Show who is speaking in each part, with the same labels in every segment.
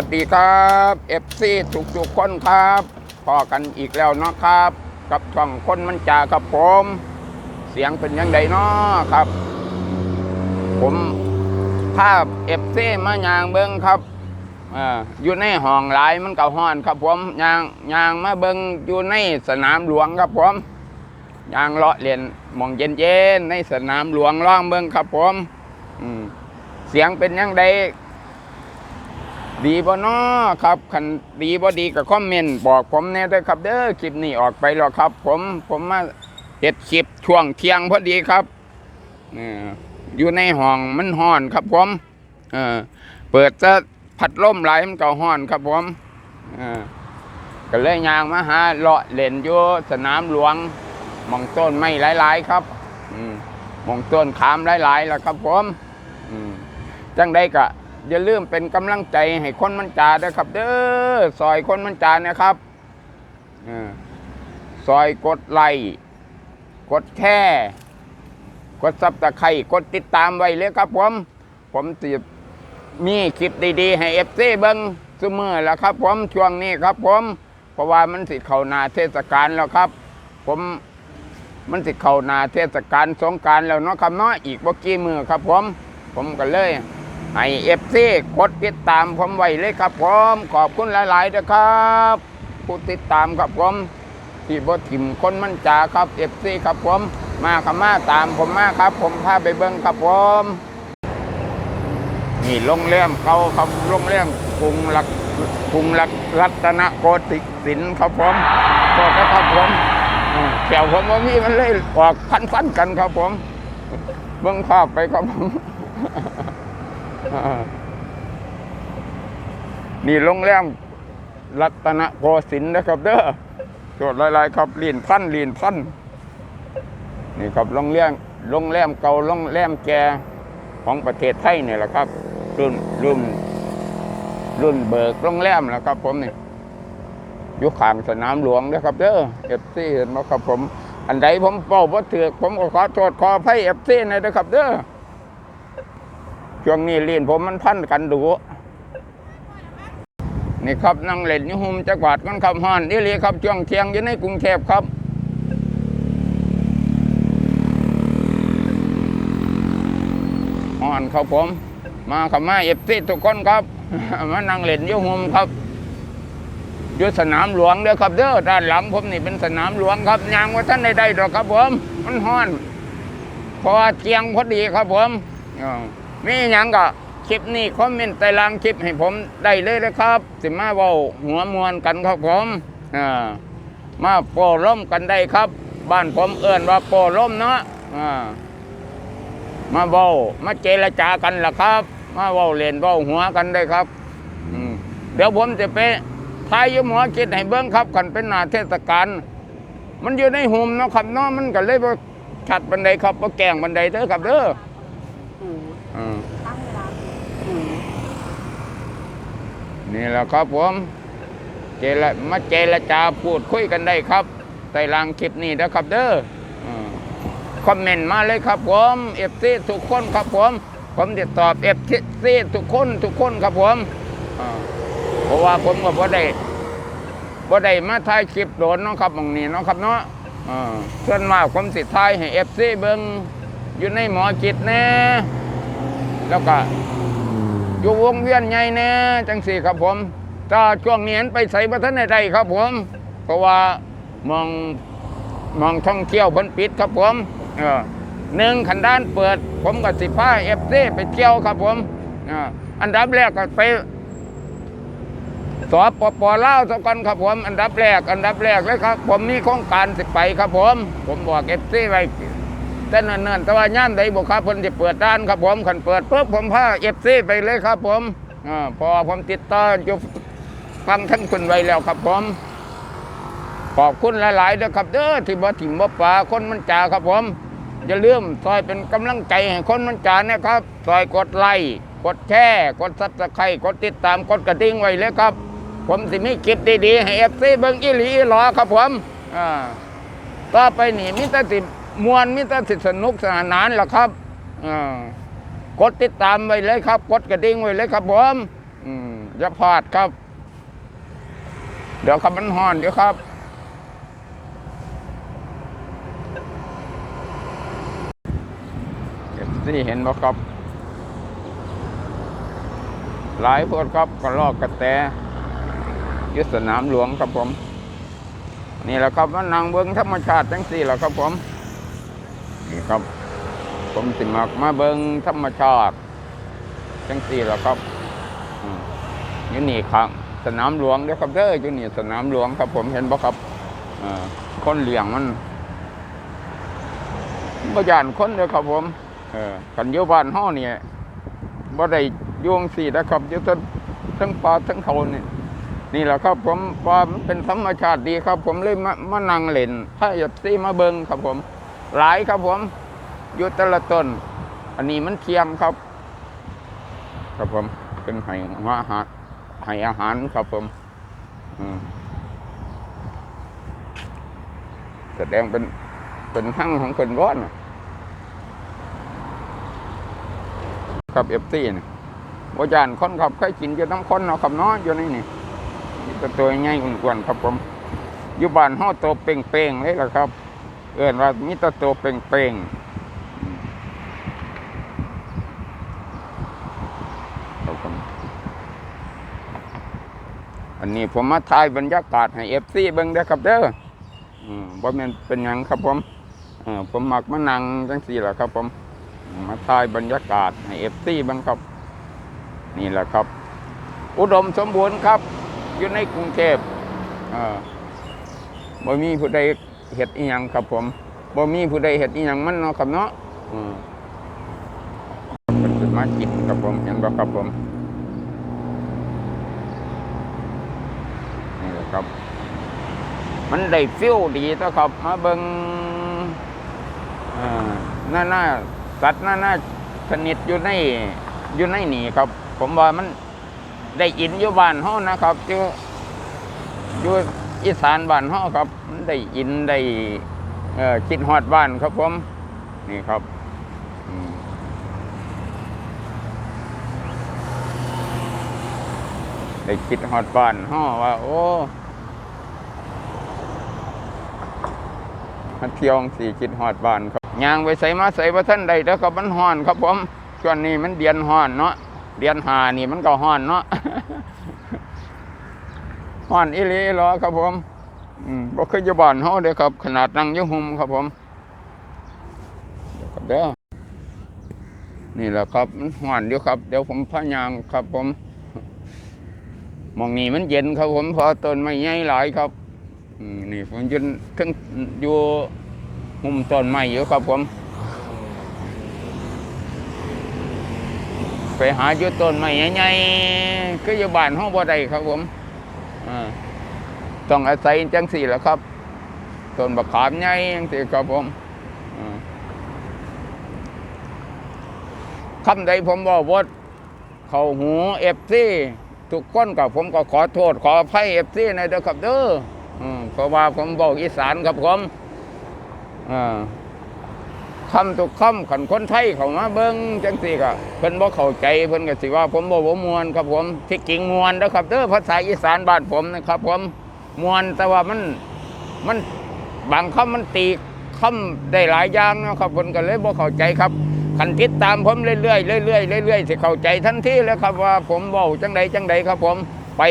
Speaker 1: วัสดีครับเอฟซีทุกทุกคนครับพอกันอีกแล้วเนาะครับ กับช่องคนมันจาครับผม เสียงเป็นยังไงเนาะครับ ผมภาพเอฟซีมายางเบิ้งครับอ่าอยู่ในห้องหลายมันก็ห้อนครับผมยางยางมาเบิ้งอยู่ในสนามหลวงครับผมยางเลาะเรียนมองเย็นๆในสนามหลวงล่องเบิ้งครับผมมเสียงเป็นยังไง ดีบ่น้อครับคันดีบ่ดีก็คอมเมนต์บอกผมแน่ด้วยครับ เด้อคลิปนี้ออกไปแล้วครับ ผมผมมาเฮ็ดคลิปช่วงเที่ยงพอดีครับเอออยู่ในห้องมันห้อนครับผมเออเปิดจะพัดลมไหลมันก็ห้อนครับผมเออก็เลยยางมาหาเลาะเล่นอยู่สนามหลวงมองต้นไม้หลายๆครับอืมมองต้นขามหลายๆแล้วครับผมอืมจังได้ก็ อย่าลืมเป็นกำลังใจให้คนมันจ่าด้วยครับ เด้อซอยคนมันจ่านี่ยครับอซอยกดไลค์กดแค่กดซับตะไคร่กดติดตามไว้เลยครับผม ผมจะมีคลิปดีๆ ให้เอฟซีเบิ้งเสมอแล้วครับ ผมช่วงนี้ครับ ผม เพราะว่ามันสิเข้านาเทศกาลแล้วครับ ผมมันสิเข้านาเทศกาลสงการแล้วเนาะครับเนาะอีกบ่กี่มือครับ ผม ผมก็เลย ให้เอฟซีกดติดตามผมไว้เลยครับผมขอบคุณหลายๆนะครับผู้ติดตามครับผมที่บถิ่มคนมันจาครับเอฟซีครับผม มาขมาตามผมมาครับ ผมพาไปเบิ้งครับผมนี่โรงแรมเขาครับโรงแรมกรุงรักกรุงรักรัตนโกสินทร์ครับผมก็ครับผมแถวผมว่ามีมันเลยออกพันฟันๆกันครับผม เบิ้งภาพไปครับผม นี่โรงแรมรัตนโกสินทร์นะครับ เด้อโจทย์หลายๆครับลีนพันลีนพันนี่ครับโรงแรมโรงแรมเก่าโรงแรมแกของประเทศไทยเนี่ยแหละครับ รุ่นรุ่นรุ่นเบิกโรงแรมแล้วครับ ผมนี่อยู่ข้างสนามหลวงนะครับ เด้อเอฟซีเห็นไหมครับผม อันใดผมเป้าบ่ถือกผมก็ขอโทษขออภัยเอฟซีนะครับเด้อ ช่วงนี้เรียนผมมันพันกันดูนี่ครับนั่งเล่นยู่หุมจักรวาดกันครับฮอนนี่เลยครับช่วงเที่ยงอยู่ในกรุงเทพครับฮอนครับผม มาขับมาเอฟซีทุกคนครับมานั่งเล่นยู่หุมครับอยู่สนามหลวงเด้อครับเด้อด้านหลังผมนี่เป็นสนามหลวงครับยางว่าท่านใดๆดอกครับผม มันฮ้อน พอเที่ยงพอดีครับผมอ้าว มียังก็คลิปนี้คอมเมนต์ใต้ล่างคลิปให้ผมได้เลยนะครับ สิมาเว้าหัวมวนกันครับผมอ่ามาโปรล่มกันได้ครับ บ้านผมเอื้อนว่าโปรล่มเนาะอ่ามาเว้ามาเจรจากันล่ะครับ มาเว้าเล่นเว้าหัวกันได้ครับเดี๋ยวผมจะไปทายอยุหมอคิดให้เบิ้องครับกันเป็นนาเทศกาลมันอยู่ในหุมเนาะครับเนาะมันก็เลยบ่ชัดบันไดครับบ่แกงบันไดเด้อครับเด้อ
Speaker 2: อืมตั้งเวลาอืม
Speaker 1: นี่แหละครับผมเจรมาเจรจาพูดคุยกันได้ครับใต้ลางคลิปนี้นะครับเด้ออ่าคอมเมนต์มาเลยครับผมเอฟซีทุกคนครับผม ผมจะตอบเอฟซีทุกคนทุกคนครับผมเพราะว่าผมก็บ่ได้บ่ได้มาถ่ายคลิปโดนเนาะครับตรงนี้เนาะครับเนาะอ่าส่วนมากผมสิถ่ายให้เอฟซีเบิ่งอยู่ในหมอจิตแน่ แล้วก็อยู่วงเวียนใหญ่แน่จังสี่ครับผมถ้าช่วงนี้เห็นไปใส่บัทันใดๆครับผม เพราะว่ามองมองท่องเที่ยวเพ้นปิดครับผมเออหนึ่งขันด้านเปิด ผมกับสิพ้าเอฟซีไปเที่ยวครับผมออันดับแรกก็ไปสปปลาวสกันครับผม อันดับแรก อันดับแรกเลยครับ ผมมีโครงการสิไปครับผม ผมบอกเอฟซีไว้ แต่เนิ่นๆแต่ว่าย่านใดบุครับเพิ่นจะเปิดด้านครับผมขันเปิดปุ๊บผมพาเอฟซีไปเลยครับผมอาพอผมติดต่ออยู่ฟังทั้งคนไว้แล้วครับผมขอบคุณหลายๆเด้อครับเด้อที่บ่ถิ่มบ่ป่าคนมันจ่าครับผมอย่าลืมซอยเป็นกำลังใจให้คนมันจ่านะครับซอยกดไลค์กดแชร์กดซับสไครต์กดติดตามกดกระดิ่งไว้เลยครับ ผมสิมีคลิปดีๆให้เอฟซีเบิ่งอีหลีอีหลอครับผมอ่าต่อไปนี่มิตรสิ มวนมิตรสิสนุกสนานล่ะครับอ่ากดติดตามไว้เลยครับ กดกระดิ่งไว้เลยครับผมอืมอย่าพลาดครับ เดี๋ยวครับมันห่อนเดี๋ยวครับเอฟซีเห็นบ่ครับ หลายพวกครับก็ลอกกระแตยุสนามหลวงครับผม นี่แหละครับว่านางเบิงธรรมชาติจังสี่แหละครับผม นี่ครับ ผมสิมักมาเบิงธรรมชาติจังสี่แหละครับอยู่นี่ครับ สนามหลวงด้อครับเด้ออยู่นี่สนามหลวงครับ ผมเห็นบ่ครับอคนเหลียงมันบ่ยานคนเด้อครับ ผมเออกันอยู่บ้านเฮาเนี่ยบ่ได้ยวงสี่นะครับอยู่ทั้งทั้งป่าทั้งเขานี่นี่แหละครับผมว่ามันเป็นธรรมชาติดีครับ ผมเลยมามานั่งเล่นถ้าอยากซีมาเบิงครับผม หลายครับผมอยู่แต่ละต้น อันนี้มันเทียมครับ ครับผมเป็นไห้หัวอาหารไห้อาหารครับผมมแสดงเป็นเป็นหั่งของคนร้อนครับเอฟซีเนี่บ่จานคนครับเคยกินอยู่น้ำคนเนาะครับเนาะอยู่ในนี่มีแต่ตัวใหญ่อ้วนๆครับผมอยู่บ้านเฮาโตวเป่งๆเลยล่ะครับ เอิ้นว่ามีแต่ตัวเป่งๆครับผมอันนี้ผมมาถ่ายบรรยากาศให้เอฟซีเบิ่งเด้อครับเด้ออืมบ่แม่นเป็นหยังครับผมผมหมักมานั่งจังซี่ล่ะครับ ผม มาถ่ายบรรยากาศให้เอฟซีบ้างครับ นี่แหละครับ อุดมสมบูรณ์ครับ อยู่ในกรุงเทพอ่าบ่มีผู้ใด เฮ็ดอีหยังครับผมบ่มีผู้ใดเฮ็ดอีหยังมันเนาะครับเนาะอืมเป็นขึ้นมากินครับผมเห็นบ่ครับผมนี่แหละครับ มันได้ฟิลดีต่อครับมาเบิ่งอ่าหน้าหน้าสัตว์น่าน่าชนิดอยู่ในอยู่ในนี่ครับ ผมว่ามันได้อินอยู่บ้านเฮานะครับอยู่อยู่ อีสานบ้านเฮาครับมันได้อินได้เอ่อคิดฮอดบ้านครับผมนี่ครับได้คิดฮอดบ้านเฮาว่า โอ้มาเที่ยวสี่คิดฮอดบ้านครับยางไปใส่มาใส่พระท่านใดแล้วก็มันห้อนครับผมช่วงนี้มันเดือนห้อนเนาะเดือนหานี่มันก็ห้อนเนาะ ห้อนอีหลีหรอครับผมบ่เคยจะบ้านเฮาเด้อครับ ขนาดนั่งยุ่หุมครับผมเดี๋ยวครับเด้อนี่แหละครับมันห้อนอยู่ครับ เดี๋ยวผมพายางครับผมมองนี้มันเย็นครับผมพอต้นไม้ใหญ่หลายครับนี่ผมยืนถึงอยู่มุมต้นไม้อยู่ครับผม ไปหาอยู่ต้นไม้ใหญ่ๆคือยู่บ้านห้องบ่ได้ครับผม ต้องอาศัยจังสี่แหละครับต้นบักขามใหญ่จังสี่ครับผมคำใดผมบอกว่าเขาหูเอฟซีทุกคนกับผมก็ขอโทษ ขออภัยเอฟซีในเด้อครับเด้อเพราะว่าผมบอกอีสานครับผมอ่า คำทุกคำขันคนไทยเขามาเบิ้งจังสี่ก็เพิ่นบ่เข้าใจเพิ่นก็สิว่า ผมบ่บ่มวนครับผมที่จริงมวนนะครับเด้อภาษาอีสานบ้านผมนะครับ ผมมวนแต่ว่ามันมันบางคำมันตีคำได้หลายอย่างนะครับเพิ่นก็เลยบ่เข้าใจครับคันติดตามผมเรื่อยๆเรื่อยๆเรื่อยๆสิเข้าใจทันทีแล้วครับว่าผมเว้าจังใดจังใดครับผมไป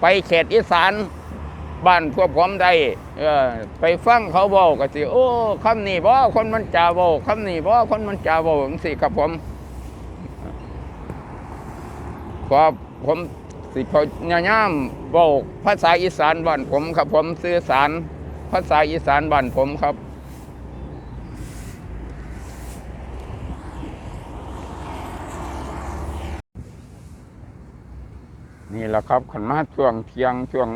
Speaker 1: ไปเขตอีสาน บ้านพวกผมได้ไปฟังเขาบอกก็สิโอ้คำนี้บ่คนมันจาบอกคำนี้บ่คนมันจาบอกจังซี่ครับผมพราะผมสิพอยายามบอกภาษาอีสานบ้านผมครับ ผมสื่อสารภาษาอีสานบ้านผมครับนี่แหละครับขันมาช่วงเที่ยงช่วง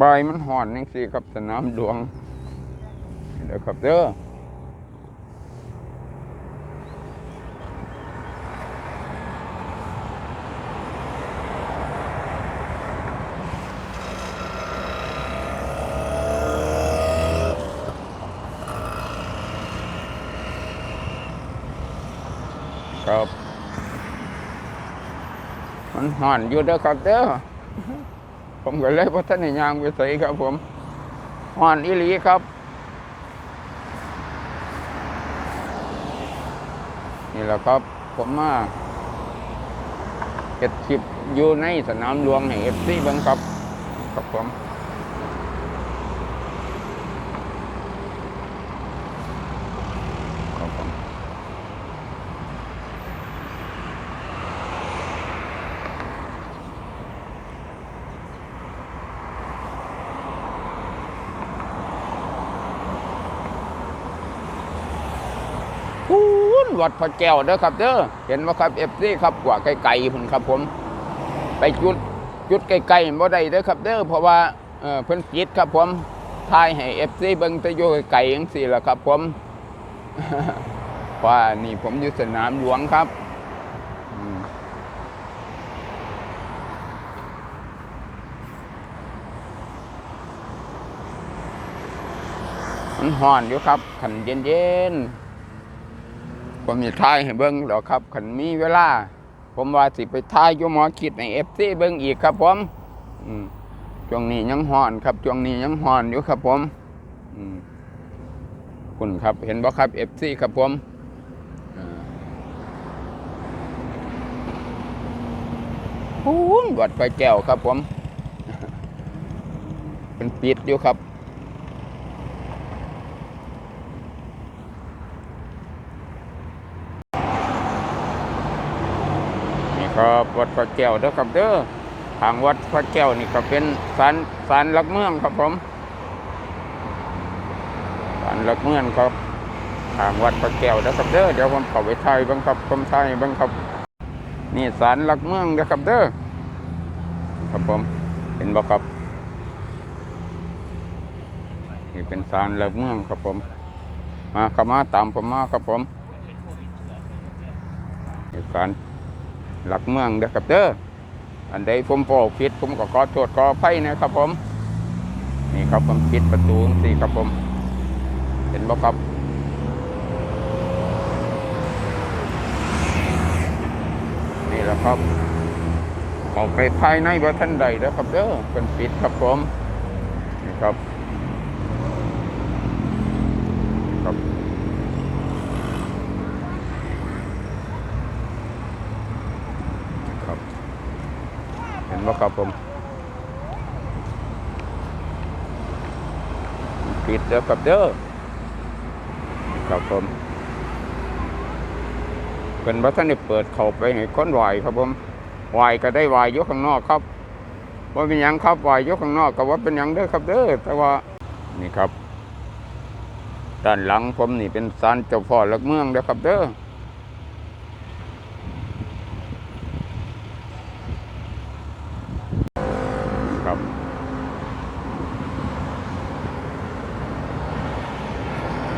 Speaker 1: บายมันห่อนนี่สิครับสนามหลวงเดี๋ยวครับเด้อครับ มันห่อนอยู่เด้อครับเด้อ ผมก็เลยพัฒนายางไปใส่ครับผมหอนอิลีครับ นี่แหละครับ ผมมาเก็ดคลิปอยู่ในสนามหลวงแห่งเอฟซีเบิงครับครับผม ครับผมพู นวัดพระแก้วเด้อครับเด้อเห็นไหมครับเอฟซีครับกว่าไกลๆพุ่นครับผม ไปจุดจุดไกลๆบ่ได้เด้อครับเด้อเพราะว่าเอ่อเพิ่นปิดครับผมทายให้เอฟซีเบิ่งตะโยไกลๆจังซี่ล่ะครับผมว่านี่ผมอยู่สนามหลวงครับมมันห่อนอยู่ครับขันเย็นๆ ผมมีทายให้เบิ้งหรอกครับขันมีเวลา ผมว่าสิไปทายยูมอคิดในเอฟซีเบิ้งอีกครับผมอืมช่วงนี้ยังห่อนครับช่วงนี้ยังห่อนอยู่ครับผมอืมคุณครับ เห็นบ่ครับเอฟซีครับผมพูนวัดไฟแก้วครับผม เป็นปิดอยู่ครับ ครับวัดพระแก้วเด้อครับเด้อทางวัดพระแก้วนี่ก็เป็นศาลศาลหลักเมืองครับผมศาลหลักเมืองครับทางวัดพระแก้วเด้อครับเด้อเดี๋ยวผมเข้าไปถ่ายบ้างครับผมถ่ายบ้างครับ นี่ศาลหลักเมืองเด้อครับเด้อครับผมเห็นบ่ครับนี่เป็นศาลหลักเมืองครับผม มาขมาตามผมมาครับผมนี่ศาล หลักเมืองเด้อครับเด้ออันใดผมพอผิดผมก็ขอโทษขออภัยนะครับผม นี่ครับผมปิดประตูสี่ครับผม เห็นบ่ครับนี่แหละครับออกไปภายในบ่ท่านใดแล้วครับเด้อเป็นปิดครับผมนี่ครับ เห็นไหมครับผมปิดแล้วครับเด้อครับผมเป็นพระท่านได้เปิดเข้าไปให้คนไหวครับผมไหวก็ได้ไหวยกข้างนอกครับว่าเป็นยังครับไหวยกข้างนอกก็ว่าเป็นยังเด้อครับเด้อแต่ว่านี่ครับด้านหลังผมนี่เป็นศาลเจ้าพ่อหลักเมืองเด้อครับเด้อครับ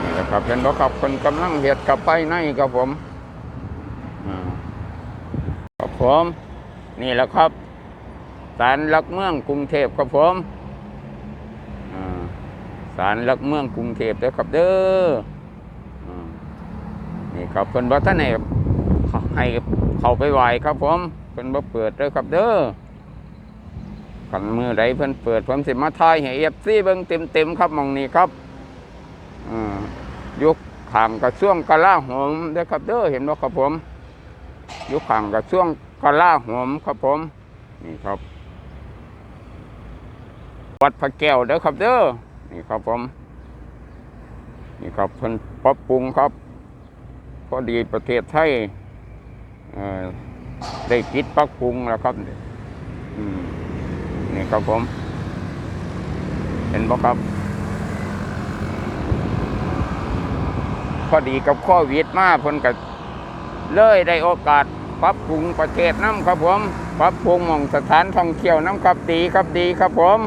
Speaker 1: นี่แหละครับ เห็นบ่ครับคนกำลังเห็ดกับไปในครับผมครับผม นี่แหละครับศาลหลักเมืองกรุงเทพครับผมอ่าศาลหลักเมืองกรุงเทพเด้อครับเด้อนี่ครับเพิ่นบ่ท่านให้ให้เข้าไปไหว้ครับผมเพิ่นบ่เปิดเด้อครับเด้อกันมือใดเพิ่นเปิดผมสิมาทายให้ FC เบิ่งเต็มๆครับมองนี้ครับ ข้างกระทรวงกลาโหมเด้อครับเด้อเห็นบ่ครับผมอยู่ข้างกับช่วงกะลาหอมครับผมนี่ครับวัดพระแก้วเด้อครับเด้อนี่ครับผม นี่ครับเพิ่นปรับปรุงครับพอดีประเทศไทยได้คิดปรับปรุงแล้วครับนี่ครับผม เห็นบ่ครับ พอดีกับโควิดมาเพิ่นก็เลยได้โอกาสปรับปรุงประเทศน้ำครับผมปรับปรุงมองสถานท่องเที่ยวน้ำครับดีครับดีครับผม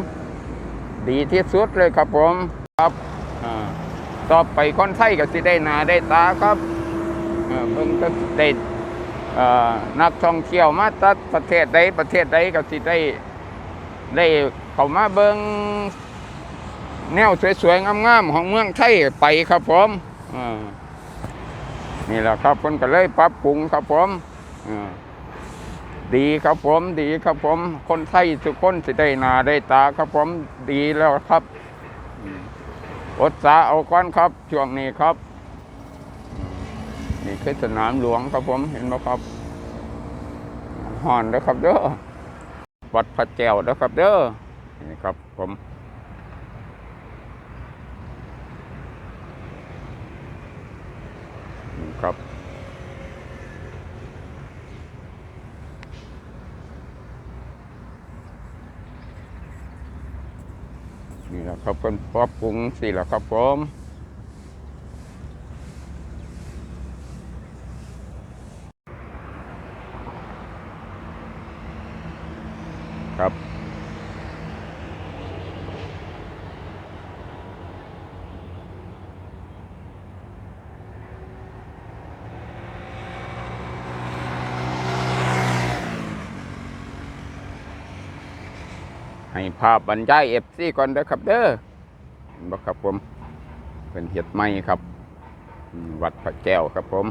Speaker 1: ดีที่สุดเลยครับผมครับต่อไปคนไทยก็สิได้นาได้ตาครับเพิ่งก็ได้เอ่อนักท่องเที่ยวมาตัดประเทศใดประเทศใดก็สิได้ได้เข้ามาเบิงแนวสวยๆงามๆของเมืองไทยไปครับผม นี่แหละครับเพิ่นก็เลยปรับปรุงครับผมดีครับผมดีครับผม คนไทยทุกคนสิได้หนาได้ตาครับผมดีแล้วครับอดสาเอาก้อนครับ ช่วงนี้ครับ นี่คือสนามหลวงครับผมเห็นไหมครับห่อนนะครับเด้อวัดพระแก้วนะครับเด้อนี่ครับผม นี่ครับ นี่แหละครับเป็นปรับปรุงสิแหละครับผมครับ ให้ภาพบรรยายเอฟซีก่อนเด้อครับเด้อบอกครับผมเป็นเห็ดไม้ครับ วัดพระแก้วครับผม